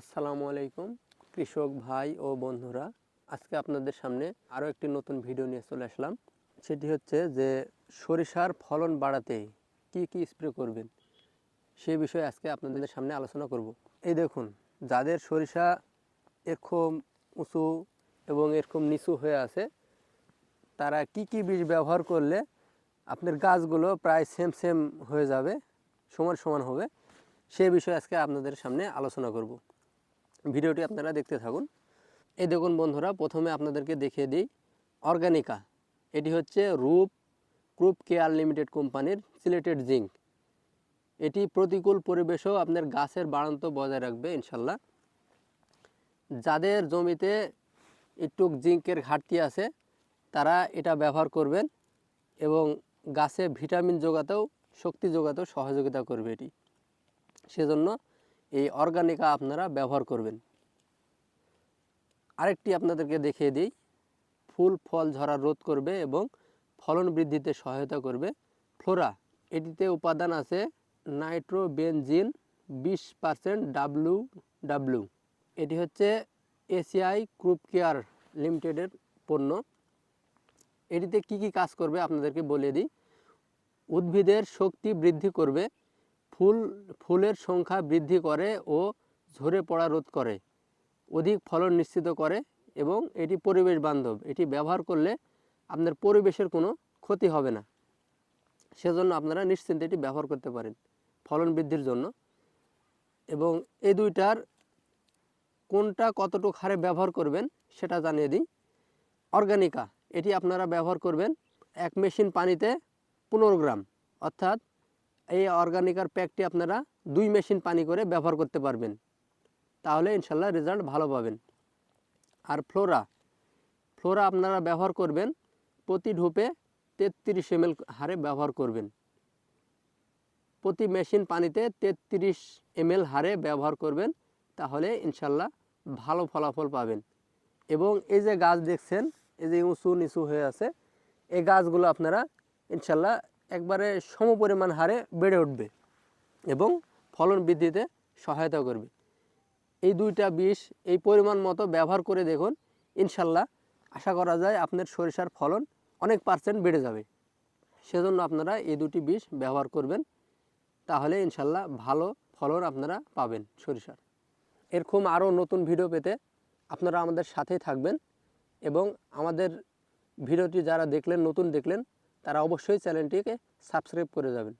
আসসালামু আলাইকুম, কৃষক ভাই ও বন্ধুরা। আজকে আপনাদের সামনে আরও একটি নতুন ভিডিও নিয়ে চলে আসলাম। সেটি হচ্ছে যে সরিষার ফলন বাড়াতে কি কি স্প্রে করবেন সেই বিষয়ে আজকে আপনাদের সামনে আলোচনা করব। এই দেখুন, যাদের সরিষা এরকম উঁচু এবং এরকম নিচু হয়ে আছে, তারা কি কি বীজ ব্যবহার করলে আপনার গাছগুলো প্রায় সেম সেম হয়ে যাবে, সমান সমান হবে, সে বিষয়ে আজকে আপনাদের সামনে আলোচনা করব। ভিডিওটি আপনারা দেখতে থাকুন। এই দেখুন বন্ধুরা, প্রথমে আপনাদেরকে দেখিয়ে দিই অর্গানিকা। এটি হচ্ছে রূপ গ্রুপ কেয়ার লিমিটেড কোম্পানির সিলেটেড জিঙ্ক। এটি প্রতিকূল পরিবেশেও আপনার গাছের বাড়ন্ত বজায় রাখবে, ইনশাল্লাহ। যাদের জমিতে একটু জিঙ্কের ঘাটতি আছে, তারা এটা ব্যবহার করবেন এবং গাছে ভিটামিন যোগাতেও, শক্তি যোগাতেও সহযোগিতা করবে এটি। সেজন্য এই অর্গানিকা আপনারা ব্যবহার করবেন। আরেকটি আপনাদেরকে দেখিয়ে দিই, ফুল ফল ঝরা রোধ করবে এবং ফলন বৃদ্ধিতে সহায়তা করবে। ফ্লোরা, এটিতে উপাদান আছে নাইট্রোবেনজিন বিশ পার্সেন্ট ডাব্লু ডাব্লু এটি হচ্ছে এসিআই ক্রুপ কেয়ার লিমিটেডের পণ্য। এটিতে কি কি কাজ করবে আপনাদেরকে বলে দিই। উদ্ভিদের শক্তি বৃদ্ধি করবে ফুল, ফুলের সংখ্যা বৃদ্ধি করে ও ঝরে পড়া রোধ করে, অধিক ফলন নিশ্চিত করে এবং এটি পরিবেশ বান্ধব। এটি ব্যবহার করলে আপনার পরিবেশের কোনো ক্ষতি হবে না। সেজন্য আপনারা নিশ্চিন্তে এটি ব্যবহার করতে পারেন ফলন বৃদ্ধির জন্য। এবং এই দুইটার কোনটা কতটুকু হারে ব্যবহার করবেন সেটা জানিয়ে দিই। অর্গানিকা, এটি আপনারা ব্যবহার করবেন এক মেশিন পানিতে পনেরো গ্রাম, অর্থাৎ এই অর্গানিকার প্যাকটি আপনারা দুই মেশিন পানি করে ব্যবহার করতে পারবেন। তাহলে ইনশাল্লাহ রেজাল্ট ভালো পাবেন। আর ফ্লোরা ফ্লোরা আপনারা ব্যবহার করবেন প্রতি ঢোপে তেত্রিশ এম হারে ব্যবহার করবেন। প্রতি মেশিন পানিতে তেত্রিশ এম হারে ব্যবহার করবেন, তাহলে ইনশাল্লাহ ভালো ফলাফল পাবেন। এবং এই যে গাছ দেখছেন, এই যে উঁচু নিচু হয়ে আছে, এই গাছগুলো আপনারা ইনশাল্লাহ একবারে সমপরিমাণ হারে বেড়ে উঠবে এবং ফলন বৃদ্ধিতে সহায়তা করবে। এই দুইটা বিষ এই পরিমাণ মতো ব্যবহার করে দেখুন, ইনশাল্লাহ আশা করা যায় আপনার সরিষার ফলন অনেক পার্সেন্ট বেড়ে যাবে। সেজন্য আপনারা এই দুটি বিষ ব্যবহার করবেন, তাহলে ইনশাল্লাহ ভালো ফলন আপনারা পাবেন সরিষার। এরকম আরও নতুন ভিডিও পেতে আপনারা আমাদের সাথেই থাকবেন এবং আমাদের ভিডিওটি যারা দেখলেন, নতুন দেখলেন তারা অবশ্যই চ্যানেলটিকে সাবস্ক্রাইব করে যাবেন।